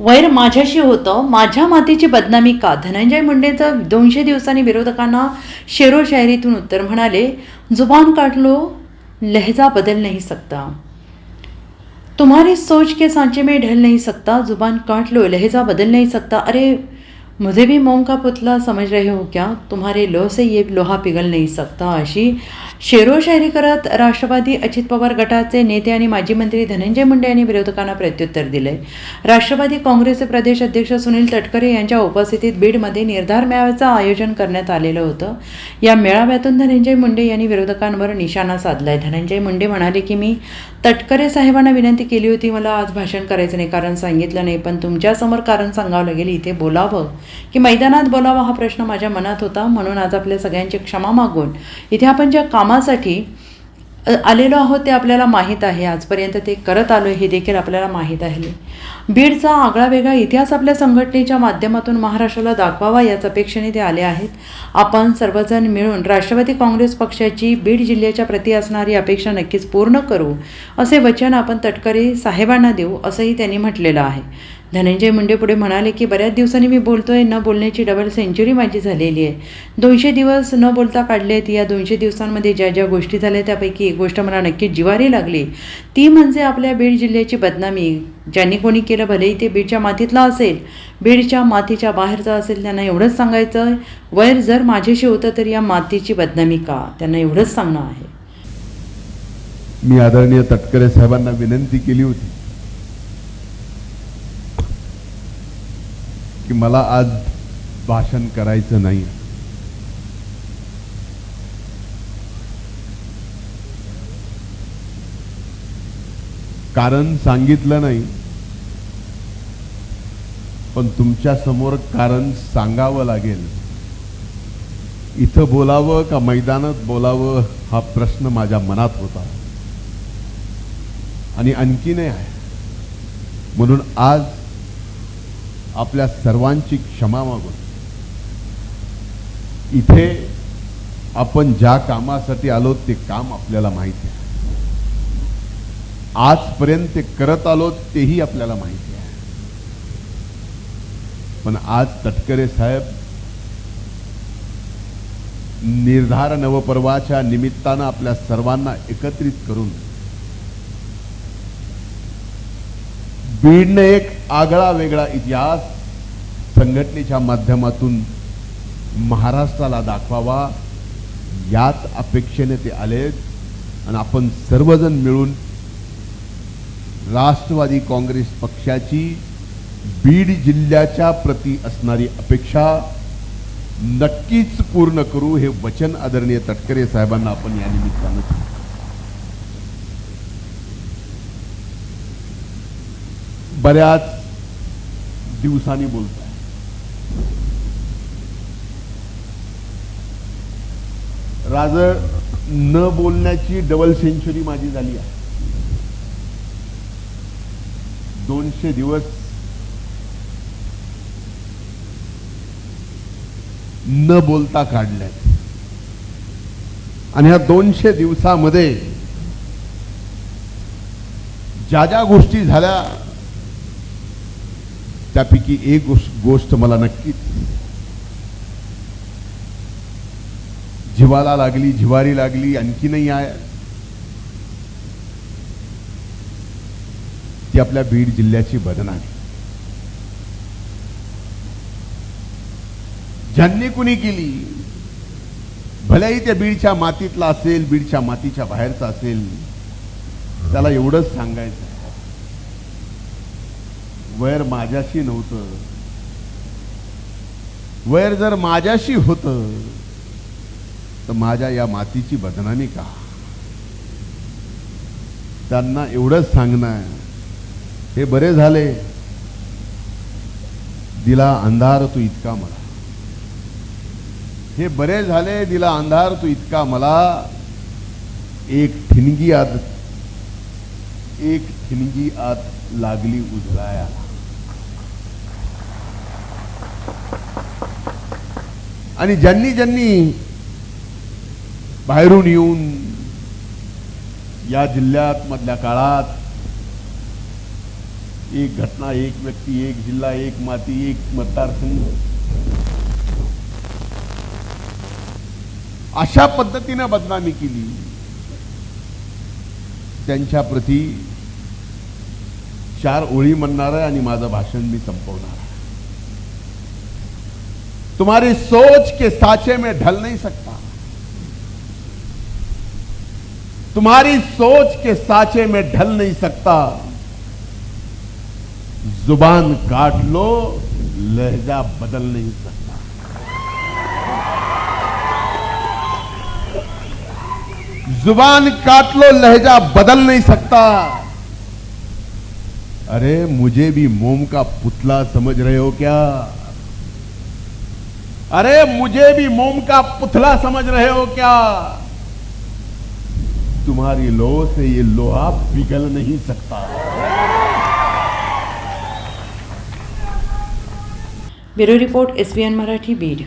वैर माझ्याशी होतं. माझ्या मातीची बदनामी का? धनंजय मुंडेचं दोनशे दिवसांनी विरोधकांना शेरो शायरीतून उत्तर म्हणाले जुबान काट लो लहजा बदल नहीं सकता. तुम्हारी सोच के सांचे में ढल नहीं सकता. जुबान काट लो लहजा बदल नहीं सकता. अरे मुझे भी मोम का पुतला समझ रहे हो क्या? तुम्हारे लो से ये लोहा पिघल नाही सकता अशी शेरोशायरी करत राष्ट्रवादी अजित पवार गटाचे नेते आणि माजी मंत्री धनंजय मुंडे यांनी विरोधकांना प्रत्युत्तर दिले. राष्ट्रवादी काँग्रेसचे प्रदेश अध्यक्ष सुनील तटकरे यांच्या उपस्थितीत बीडमध्ये निर्धार मेळाव्याचं आयोजन करण्यात आलेलं होतं. या मेळाव्यातून धनंजय मुंडे यांनी विरोधकांवर निशाणा साधलाय. धनंजय मुंडे म्हणाले की मी तटकरे साहेबांना विनंती केली होती मला आज भाषण करायचं नाही कारण सांगितलं नाही पण तुमच्यासमोर कारण सांगावं लागेल इथे बोलावं. की मैदानात बोलावा हा प्रश्न माझ्या मनात होता. म्हणून आज आपल्या सगळ्यांची क्षमा मागून इथे आपण ज्या कामासाठी आलेलो आहोत ते आपल्याला माहीत आहे. आजपर्यंत ते करत आलो हे देखील आपल्याला माहीत आहे. बीडचा आगळा वेगळा इतिहास आपल्या संघटनेच्या माध्यमातून महाराष्ट्राला दाखवावा याच अपेक्षेने ते आले आहेत. आपण सर्वजण मिळून राष्ट्रवादी काँग्रेस पक्षाची बीड जिल्ह्याच्या प्रती असणारी अपेक्षा नक्कीच पूर्ण करू असे वचन आपण तटकरे साहेबांना देऊ असंही त्यांनी म्हटलेलं आहे. धनंजय मुंडे पुढे म्हणाले की बऱ्याच दिवसांनी मी बोलतोय. न बोलण्याची डबल सेंचुरी माझी झालेली आहे. दोनशे दिवस न बोलता काढले आहेत. या दोनशे दिवसांमध्ये ज्या ज्या गोष्टी झाल्या त्यापैकी एक गोष्ट मला नक्की जिवारी लागली. ती म्हणजे आपल्या बीड जिल्ह्याची बदनामी. ज्यांनी कोणी केलं भलेही ते बीडच्या मातीतला असेल. बीडच्या मातीच्या बाहेरचा असेल त्यांना एवढंच सांगायचं वैर जर माझ्याशी होतं तर या मातीची बदनामी का? त्यांना एवढंच सांगणं आहे. मी आदरणीय तटकरे साहेबांना विनंती केली होती. की मला आज भाषण करायचं नाही. कारण सांगितलं नाही. पण तुमच्यासमोर कारण सांगावं लागेल. इथं बोलावं का मैदानात बोलावं हा प्रश्न माझ्या मनात होता. आणि आणखीन आहे. म्हणून आज आपल्या सर्वांची क्षमा मागून. इथे आपण ज्या कामासाठी आलो ते काम आपल्याला माहिती आहे. आजपर्यंत ते करत आलो तेही आपल्याला माहिती आहे. पण आज तटकरे साहेब निर्धार नवपर्वाच्या निमित्तानं आपल्या सर्वांना एकत्रित करून बीडने एक आगळा वेगळा इतिहास संघटनेच्या माध्यमातून महाराष्ट्राला दाखवावा याच अपेक्षेने ते आलेत आणि आपण सर्वजण मिळून राष्ट्रवादी काँग्रेस पक्षाची बीड जिल्ह्याच्या प्रती असणारी अपेक्षा नक्कीच पूर्ण करू हे वचन आदरणीय तटकरे साहेबांना आपण या निमित्तानं बऱ्याच दिवसांनी बोलताय. राज न बोलण्याची डबल सेंचुरी माझी झाली आहे. दोनशे दिवस न बोलता काढल्यात आणि ह्या दोनशे दिवसामध्ये ज्या ज्या गोष्टी झाल्या त्यापैकी एक गोष्ट मला नक्कीच जिवाला लागली जिवारी लागली आणखीनही आहे ती आपल्या बीड जिल्ह्याची बदनामी. ज्यांनी कुणी केली भलेही त्या बीडच्या मातीतला असेल बीडच्या मातीच्या बाहेरचा असेल त्याला एवढंच सांगायचं वैर माझ्याशी नव्हतं. वैर जर माझ्याशी होतं तर माझ्या या मातीची बदनामी का? त्यांना एवढंच सांगणं हे बरे झाले. दिला अंधार तू इतका मला. हे बरे झाले दिला अंधार तू इतका मला. एक ठिणगी आत एक ठिणगी आत लागली उजळायाला. आणि ज्यांनी ज्यांनी बाहेरून येऊन या जिल्ह्यात मधल्या काळात एक घटना एक व्यक्ती एक जिल्हा एक माती एक मतदारसंघ अशा पद्धतीने बदनामी केली. त्यांच्या प्रती चार ओळी म्हणणार आहे आणि माझं भाषण मी संपवणार आहे. तुम्हारी सोच के साचे में ढल नहीं सकता। तुम्हारी सोच के साचे में ढल नहीं सकता। ज़ुबान काट लो, लहजा बदल नहीं सकता। ज़ुबान काट लो, लहजा बदल नहीं सकता। अरे, मुझे भी मोम का पुतला समझ रहे हो क्या? अरे मुझे भी मोम का पुतला समझ रहे हो क्या? तुम्हारी लोह से ये लोहा पिघल नहीं सकता। Bureau report S B N Marathi, Beed.